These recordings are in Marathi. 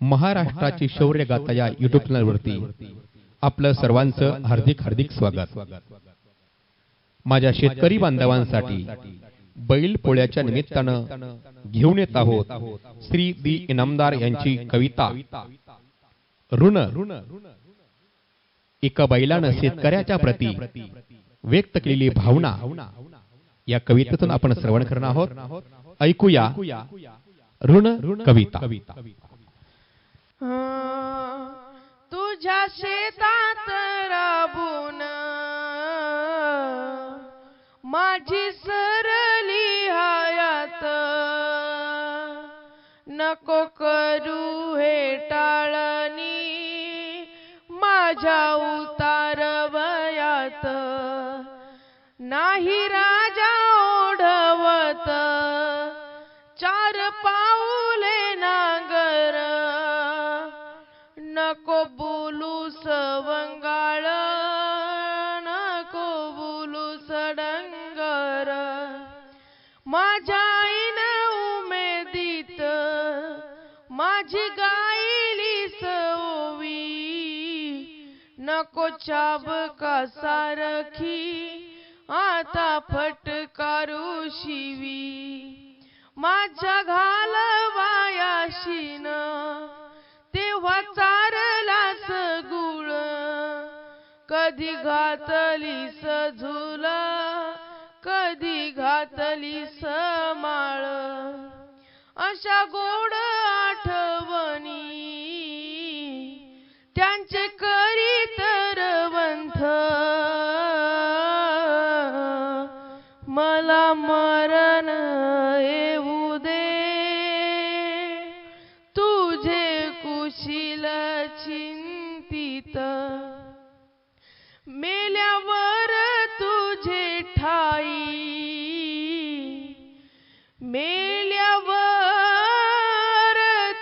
महाराष्ट्राची शौर्य गाथा या युट्यूब चॅनलवरती आपलं सर्वांचं हार्दिक हार्दिक स्वागत. माझ्या शेतकरी बांधवांसाठी बैल पोळ्याच्या निमित्तानं घेऊन येत आहोत श्री दी इनामदार यांची कविता. ऋण. एका बैलानं शेतकऱ्याच्या प्रती व्यक्त केलेली भावना. या कवितेतून आपण श्रवण करणार आहोत. ऐकूया ऋण कविता. हं, तुझ्या शेतात राबून माझी सरली हयात. नको करू हे टाळणी माझ्या उतार वयात नाही रा नको बोलू सवंगाळ नको बोलू सडंगर. माझ्या आईनं उमेदीत माझी गायली सवी नको चाब का सारखी आता फटकारू शिवी. माझ्या घालवायाशीन तेव्हा कधी घातली झुल? कधी घातली माळ? अशा गोड आठवणी त्यांचे करी तरवंथ मला मरण येऊ दे. तुझे कुशील चिंतित मेल्यावर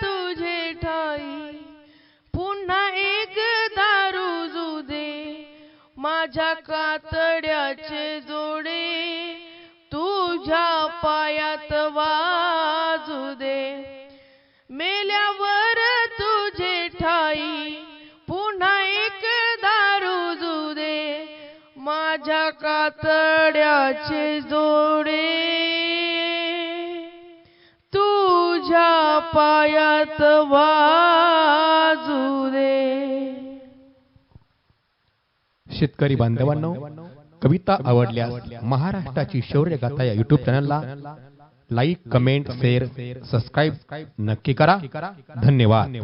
तुझे ठाई पुन्हा एक दारू जुदे. माझ्या कातड्याचे जोडे तुझ्या पायात वाजू दे. मेल्यावर तुझे ठाई पुन्हा एक दारू जुदे. माझ्या कातड्याचे जोडे पायात वाजू दे. शेतकरी बांधवांनो कविता आवडल्यास महाराष्ट्राची शौर्य गाथा या युट्यूब चॅनलला लाईक कमेंट शेअर सबस्क्राईब नक्की करा. धन्यवाद.